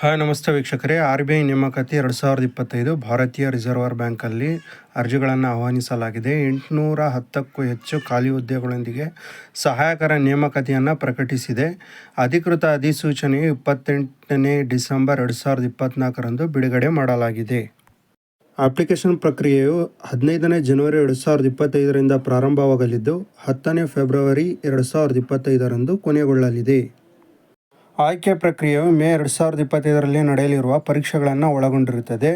Hi, ನಮಸ್ತೆ ವೀಕ್ಷಕರೇ. R B I ನೇಮಕಾತಿ ಎರಡು ಸಾವಿರದ ಇಪ್ಪತ್ತೈದು ಭಾರತೀಯ ರಿಸರ್ವರ್ ಬ್ಯಾಂಕಲ್ಲಿ ಅರ್ಜಿಗಳನ್ನು ಆಹ್ವಾನಿಸಲಾಗಿದೆ. ಎಂಟುನೂರ ಹತ್ತಕ್ಕೂ ಹೆಚ್ಚು ಖಾಲಿ ಹುದ್ದೆಗಳೊಂದಿಗೆ ಸಹಾಯಕರ ನೇಮಕಾತಿಯನ್ನು ಪ್ರಕಟಿಸಿದೆ. ಅಧಿಕೃತ ಅಧಿಸೂಚನೆಯು ಇಪ್ಪತ್ತೆಂಟನೇ ಡಿಸೆಂಬರ್ ಎರಡು ಸಾವಿರದ ಇಪ್ಪತ್ತ್ನಾಲ್ಕರಂದು ಬಿಡುಗಡೆ ಮಾಡಲಾಗಿದೆ. ಅಪ್ಲಿಕೇಶನ್ ಪ್ರಕ್ರಿಯೆಯು ಹದಿನೈದನೇ ಜನವರಿ ಎರಡು ಸಾವಿರದ ಇಪ್ಪತ್ತೈದರಿಂದ ಪ್ರಾರಂಭವಾಗಲಿದ್ದು, ಹತ್ತನೇ ಫೆಬ್ರವರಿ ಎರಡು ಸಾವಿರದ ಇಪ್ಪತ್ತೈದರಂದು ಕೊನೆಗೊಳ್ಳಲಿದೆ. ಆಯ್ಕೆ ಪ್ರಕ್ರಿಯೆಯು ಮೇ ಎರಡು ಸಾವಿರದ ಇಪ್ಪತ್ತೈದರಲ್ಲಿ ನಡೆಯಲಿರುವ ಪರೀಕ್ಷೆಗಳನ್ನು ಒಳಗೊಂಡಿರುತ್ತದೆ.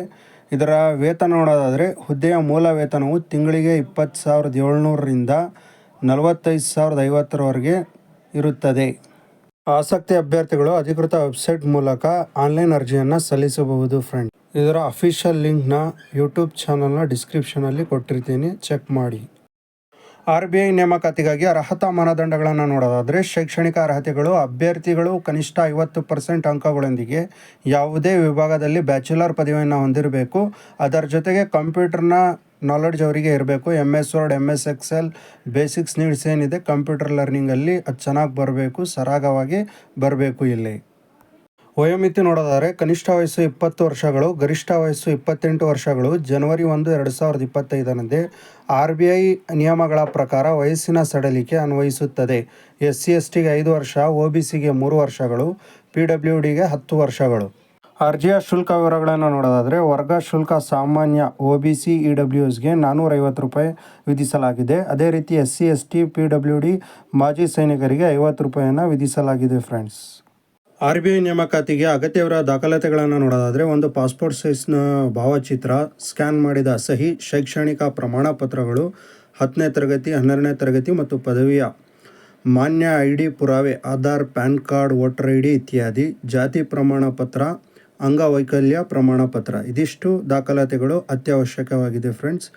ಇದರ ವೇತನ ನೋಡೋದಾದರೆ, ಹುದ್ದೆಯ ಮೂಲ ವೇತನವು ತಿಂಗಳಿಗೆ ಇಪ್ಪತ್ತು ಸಾವಿರದ ಏಳ್ನೂರರಿಂದ ನಲವತ್ತೈದು ಸಾವಿರದ ಐವತ್ತರವರೆಗೆ ಇರುತ್ತದೆ. ಆಸಕ್ತಿ ಅಭ್ಯರ್ಥಿಗಳು ಅಧಿಕೃತ ವೆಬ್ಸೈಟ್ ಮೂಲಕ ಆನ್ಲೈನ್ ಅರ್ಜಿಯನ್ನು ಸಲ್ಲಿಸಬಹುದು ಫ್ರೆಂಡ್. ಇದರ ಅಫಿಷಿಯಲ್ ಲಿಂಕ್ನ ಯೂಟ್ಯೂಬ್ ಚಾನಲ್ನ ಡಿಸ್ಕ್ರಿಪ್ಷನಲ್ಲಿ ಕೊಟ್ಟಿರ್ತೀನಿ. ಚೆಕ್ ಮಾಡಿ. ಆರ್ ಬಿ ಐ ನೇಮಕಾತಿಗಾಗಿ ಅರ್ಹತಾ ಮಾನದಂಡಗಳನ್ನು ನೋಡೋದಾದರೆ ಶೈಕ್ಷಣಿಕ ಅರ್ಹತೆಗಳು, ಅಭ್ಯರ್ಥಿಗಳು ಕನಿಷ್ಠ ಐವತ್ತು ಪರ್ಸೆಂಟ್ ಅಂಕಗಳೊಂದಿಗೆ ಯಾವುದೇ ವಿಭಾಗದಲ್ಲಿ ಬ್ಯಾಚುಲರ್ ಪದವಿಯನ್ನು ಹೊಂದಿರಬೇಕು. ಅದರ ಜೊತೆಗೆ ಕಂಪ್ಯೂಟರ್ನ ನಾಲೆಡ್ಜ್ ಅವರಿಗೆ ಇರಬೇಕು. M S word M S Excel, basics needs ಏನಿದೆ ಕಂಪ್ಯೂಟರ್ ಲರ್ನಿಂಗಲ್ಲಿ ಅದು ಚೆನ್ನಾಗಿ ಬರಬೇಕು, ಸರಾಗವಾಗಿ ಬರಬೇಕು ಇಲ್ಲಿ. ವಯೋಮಿತಿ ನೋಡೋದಾದರೆ ಕನಿಷ್ಠ ವಯಸ್ಸು ಇಪ್ಪತ್ತು ವರ್ಷಗಳು, ಗರಿಷ್ಠ ವಯಸ್ಸು ಇಪ್ಪತ್ತೆಂಟು ವರ್ಷಗಳು, ಜನವರಿ ಒಂದು, ಎರಡು ಸಾವಿರದ ಇಪ್ಪತ್ತೈದರಂದೇ ಆರ್ ಬಿ ಐ ನಿಯಮಗಳ ಪ್ರಕಾರ ವಯಸ್ಸಿನ ಸಡಲಿಕೆ ಅನ್ವಯಿಸುತ್ತದೆ. ಎಸ್ ಸಿ ಎಸ್ ಟಿಗೆ ಐದು ವರ್ಷ, ಒ ಬಿ ಸಿಗೆ ಮೂರು ವರ್ಷಗಳು, ಪಿ ಡಬ್ಲ್ಯೂ ಡಿಗೆ ಹತ್ತು ವರ್ಷಗಳು. ಅರ್ಜಿಯ ಶುಲ್ಕ ವಿವರಗಳನ್ನು ನೋಡೋದಾದರೆ ವರ್ಗ ಶುಲ್ಕ ಸಾಮಾನ್ಯ O B C, E W ಎಸ್ಗೆ ನಾನ್ನೂರೈವತ್ತು ರೂಪಾಯಿ ವಿಧಿಸಲಾಗಿದೆ. ಅದೇ ರೀತಿ S C S T P W D ಮಾಜಿ ಸೈನಿಕರಿಗೆ ಐವತ್ತು ರೂಪಾಯಿಯನ್ನು ವಿಧಿಸಲಾಗಿದೆ ಫ್ರೆಂಡ್ಸ್ ಆರ್ ಬಿ ಐ ನೇಮಕಾತಿಗೆ ಅಗತ್ಯವಿರುವ ದಾಖಲಾತಿಗಳನ್ನು ನೋಡೋದಾದರೆ ಒಂದು ಪಾಸ್ಪೋರ್ಟ್ ಸೈಜ್ನ ಭಾವಚಿತ್ರ ಸ್ಕ್ಯಾನ್ ಮಾಡಿದ ಸಹಿ, ಶೈಕ್ಷಣಿಕ ಪ್ರಮಾಣ ಪತ್ರಗಳು ಹತ್ತನೇ ತರಗತಿ, ಹನ್ನೆರಡನೇ ತರಗತಿ ಮತ್ತು ಪದವಿಯ ಮಾನ್ಯ ಐ ಡಿ ಪುರಾವೆ, Aadhaar, PAN card, voter I D ಇತ್ಯಾದಿ. ಜಾತಿ ಪ್ರಮಾಣ ಪತ್ರ ಅಂಗವೈಕಲ್ಯ ಪ್ರಮಾಣ ಪತ್ರ ಇದಿಷ್ಟು ದಾಖಲಾತಿಗಳು ಅತ್ಯವಶ್ಯಕವಾಗಿದೆ ಫ್ರೆಂಡ್ಸ್.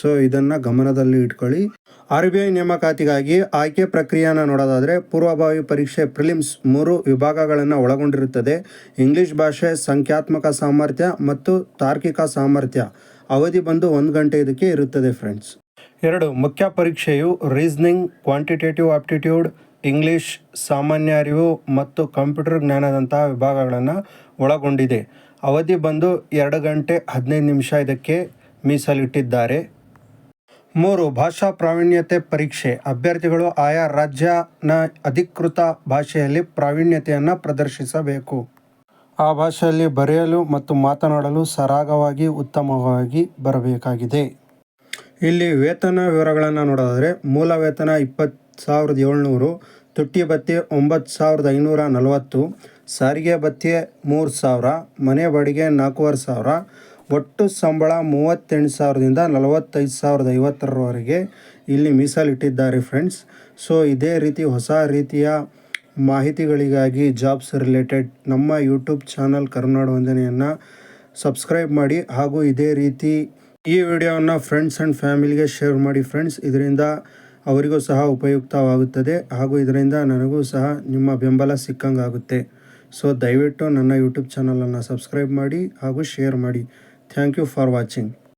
ಸೊ, ಇದನ್ನು ಗಮನದಲ್ಲಿ ಇಟ್ಕೊಳ್ಳಿ. ಆರ್ ಬಿ ಐ ನೇಮಕಾತಿಗಾಗಿ ಆಯ್ಕೆ ಪ್ರಕ್ರಿಯೆಯನ್ನು ನೋಡೋದಾದರೆ, ಪೂರ್ವಭಾವಿ ಪರೀಕ್ಷೆ ಪ್ರಿಲಿಮ್ಸ್ ಮೂರು ವಿಭಾಗಗಳನ್ನು ಒಳಗೊಂಡಿರುತ್ತದೆ. ಇಂಗ್ಲಿಷ್ ಭಾಷೆ, ಸಂಖ್ಯಾತ್ಮಕ ಸಾಮರ್ಥ್ಯ ಮತ್ತು ತಾರ್ಕಿಕ ಸಾಮರ್ಥ್ಯ. ಅವಧಿ ಬಂದು ಒಂದು ಗಂಟೆ ಇದಕ್ಕೆ ಇರುತ್ತದೆ ಫ್ರೆಂಡ್ಸ್. ಎರಡು, ಮುಖ್ಯ ಪರೀಕ್ಷೆಯು ರೀಸ್ನಿಂಗ್, ಕ್ವಾಂಟಿಟೇಟಿವ್ ಆಪ್ಟಿಟ್ಯೂಡ್ ಇಂಗ್ಲಿಷ್ ಸಾಮಾನ್ಯ ಅರಿವು ಮತ್ತು ಕಂಪ್ಯೂಟರ್ ಜ್ಞಾನದಂತಹ ವಿಭಾಗಗಳನ್ನು ಒಳಗೊಂಡಿದೆ. ಅವಧಿ ಬಂದು ಎರಡು ಗಂಟೆ ಹದಿನೈದು ನಿಮಿಷ ಇದಕ್ಕೆ ಮೀಸಲಿಟ್ಟಿದ್ದಾರೆ. ಮೂರು, ಭಾಷಾ ಪ್ರಾವೀಣ್ಯತೆ ಪರೀಕ್ಷೆ. ಅಭ್ಯರ್ಥಿಗಳು ಆಯಾ ರಾಜ್ಯನ ಅಧಿಕೃತ ಭಾಷೆಯಲ್ಲಿ ಪ್ರಾವೀಣ್ಯತೆಯನ್ನು ಪ್ರದರ್ಶಿಸಬೇಕು. ಆ ಭಾಷೆಯಲ್ಲಿ ಬರೆಯಲು ಮತ್ತು ಮಾತನಾಡಲು ಸರಾಗವಾಗಿ, ಉತ್ತಮವಾಗಿ ಬರಬೇಕಾಗಿದೆ. ಇಲ್ಲಿ ವೇತನ ವಿವರಗಳನ್ನು ನೋಡೋದಾದರೆ, ಮೂಲ ವೇತನ ಇಪ್ಪತ್ತು ಸಾವಿರದ ಏಳ್ನೂರು ತುಟ್ಟಿ ಭತ್ಯೆ ಒಂಬತ್ತು ಸಾವಿರದ ಐನೂರ ನಲವತ್ತು, ಸಾರಿಗೆ ಭತ್ಯೆ ಮೂರು ಸಾವಿರ, ಮನೆ ಬಾಡಿಗೆ ನಾಲ್ಕೂವರೆ ಸಾವಿರ, ಒಟ್ಟು ಸಂಬಳ ಮೂವತ್ತೆಂಟು ಸಾವಿರದಿಂದ ನಲವತ್ತೈದು ಸಾವಿರದ ಐವತ್ತರವರೆಗೆ ಇಲ್ಲಿ ಮೀಸಲಿಟ್ಟಿದ್ದಾರೆ ಫ್ರೆಂಡ್ಸ್ ಸೊ ಇದೇ ರೀತಿ ಹೊಸ ರೀತಿಯ ಮಾಹಿತಿಗಳಿಗಾಗಿ ಜಾಬ್ಸ್ ರಿಲೇಟೆಡ್ ನಮ್ಮ ಯೂಟ್ಯೂಬ್ ಚಾನಲ್ ಕರುನಾಡ ವಂದನೆಯನ್ನು ಸಬ್ಸ್ಕ್ರೈಬ್ ಮಾಡಿ ಹಾಗೂ ಇದೇ ರೀತಿ ಈ ವಿಡಿಯೋವನ್ನು ಫ್ರೆಂಡ್ಸ್ ಆ್ಯಂಡ್ ಫ್ಯಾಮಿಲಿಗೆ ಶೇರ್ ಮಾಡಿ ಫ್ರೆಂಡ್ಸ್ ಇದರಿಂದ ಅವರಿಗೂ ಸಹ ಉಪಯುಕ್ತವಾಗುತ್ತದೆ. ಹಾಗೂ ಇದರಿಂದ ನನಗೂ ಸಹ ನಿಮ್ಮ ಬೆಂಬಲ ಸಿಕ್ಕಂಗಾಗುತ್ತೆ. ಸೊ ದಯವಿಟ್ಟು ನನ್ನ ಯೂಟ್ಯೂಬ್ ಚಾನಲನ್ನು ಸಬ್ಸ್ಕ್ರೈಬ್ ಮಾಡಿ ಹಾಗೂ ಶೇರ್ ಮಾಡಿ. Thank you for watching